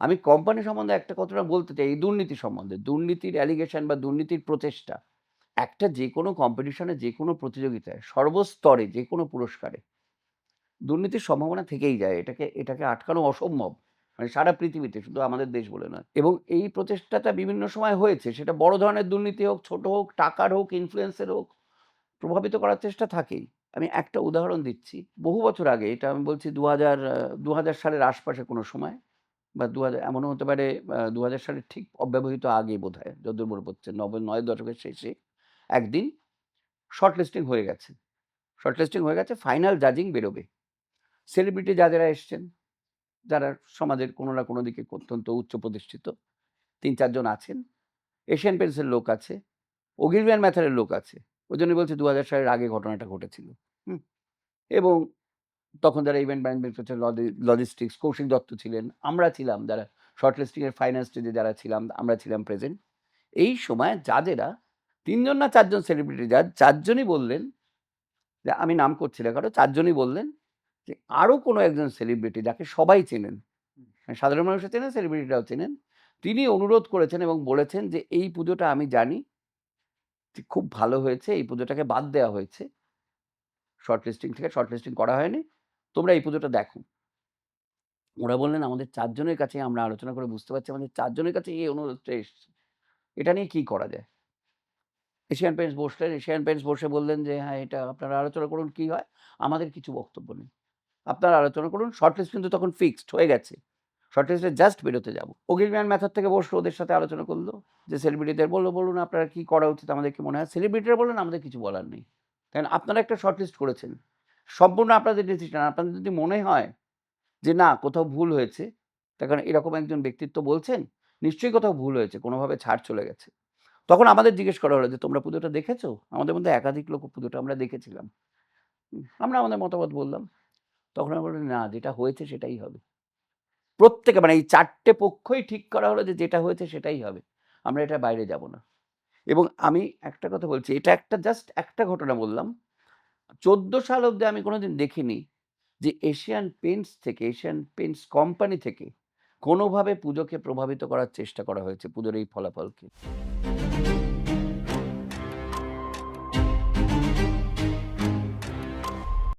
আমি কোম্পানি সম্বন্ধে একটা কথাটা বলতে চাই, এই দুর্নীতি সম্বন্ধে। দুর্নীতির অ্যালিগেশন বা দুর্নীতির প্রচেষ্টা, একটা যে কোনো কম্পিটিশনে যে কোনো প্রতিযোগিতায়, সর্বস্তরে, যে কোনো পুরস্কারে, দুর্নীতির সম্ভাবনা থেকেই যায়। এটাকে এটাকে আটকানো অসম্ভব। মানে সারা পৃথিবীতে, শুধু আমাদের দেশ বলে নয়। এবং এই প্রচেষ্টাটা বিভিন্ন সময় হয়েছে। সেটা বড় ধরনের দুর্নীতি হোক, ছোট হোক, টাকার হোক ইনফ্লুয়েন্সের হোক, প্রভাবিত করার চেষ্টা থাকেই। আমি একটা উদাহরণ দিচ্ছি। বহু বছর আগে, এটা আমি বলছি দু হাজার দু হাজার সালের আশপাশে কোনো সময় বা দু হাজার, এমনও হতে পারে দু হাজার সালের ঠিক অব্যবহিত আগে বোধ হয় যদ্দূর মনে পড়ছে, নব, নয় দশকের শেষে একদিন শর্ট লিস্টিং হয়ে গেছে। শর্ট লিস্টিং হয়ে গেছে ফাইনাল জাজিং বেরোবে। সেলিব্রিটি যাদেরা এসছেন, যারা সমাজের কোনো না কোনো দিকে অত্যন্ত উচ্চ প্রতিষ্ঠিত, তিন চারজন আছেন এশিয়ান পেন্টসের লোক আছে ওগিলভিয়ান ম্যাথারের লোক আছে, ওই জন্য বলছে দু হাজার সালের আগে ঘটনাটা ঘটেছিল। এবং তখন যারা ইভেন্ট ম্যানেজমেন্ট করছে লজিস্টিক্স কৌশিক দত্ত ছিলেন, আমরা ছিলাম যারা শর্ট লিস্টিংয়ের ফাইনাল স্টেজে যারা ছিলাম, আমরা ছিলাম প্রেজেন্ট এই সময় যাদেরা, তিনজন না চারজন সেলিব্রিটি যার চারজনই বললেন যে, আমি নাম করছি না কারও, চারজনই বললেন যে আরও কোনো একজন সেলিব্রিটি যাকে সবাই চেনেন মানে সাধারণ মানুষও চেনেন সেলিব্রিটিরাও চেনেন। তিনি অনুরোধ করেছেন এবং বলেছেন যে, এই পুজোটা আমি জানি যে, খুব ভালো হয়েছে, এই পুজোটাকে বাদ দেওয়া হয়েছে। শর্ট লিস্টিং থেকে শর্ট লিস্টিং করা হয়নি। তোমরা এই পুজোটা দেখো। ওরা বললেন, আমাদের চারজনের কাছে আমরা আলোচনা করে বুঝতে পারছি, আমাদের চারজনের কাছে এই অনুরোধটা এসছে। এটা নিয়ে কি করা যায়? এশিয়ান পেন্টস বসলেন, এশিয়ান পেন্টস বসে বললেন যে হ্যাঁ এটা আপনারা আলোচনা করুন, কি হয়? আমাদের কিছু বক্তব্য নেই। আপনারা আলোচনা করুন, শর্টলিস্ট কিন্তু তখন ফিক্সড হয়ে গেছে। শর্ট লিস্টে জাস্ট বেরোতে যাব। ওগিলম্যান ম্যাথড থেকে বসল, ওদের সাথে আলোচনা করল, যে সেলিব্রিটিদের বলল, বলুন, আপনারা কি করা উচিত? আমাদের কি মনে হয়? সেলিব্রিটিরা বললেন, আমাদের কিছু বলার নেই। কারণ আপনারা একটা শর্টলিস্ট করেছেন। সম্পূর্ণ আপনাদের ডিসিশন আপনাদের যদি মনে হয় যে না, কোথাও ভুল হয়েছে, তার কারণ এরকম একজন ব্যক্তিত্ব বলছেন, নিশ্চয়ই কোথাও ভুল হয়েছে, কোনোভাবে ছাড় চলে গেছে। তখন আমাদের জিজ্ঞেস করা হলো যে, তোমরা পুজোটা দেখেছ? আমাদের মধ্যে একাধিক লোক পুজোটা আমরা দেখেছিলাম। আমরা আমাদের মতামত বললাম। তখন আমরা বললাম, না, যেটা হয়েছে সেটাই হবে। প্রত্যেকে মানে এই চারটে পক্ষই ঠিক করা হলো যে, যেটা হয়েছে সেটাই হবে। আমরা এটা বাইরে যাব না। এবং আমি একটা কথা বলছি, এটা একটা জাস্ট একটা ঘটনা বললাম। চোদ্দ সাল অবধি আমি কোনোদিন দেখিনি যে এশিয়ান পেন্টস থেকে, এশিয়ান পেন্টস কোম্পানি থেকে কোনোভাবে পুজোকে প্রভাবিত করার চেষ্টা করা হয়েছে পুজোর এই ফলাফলকে।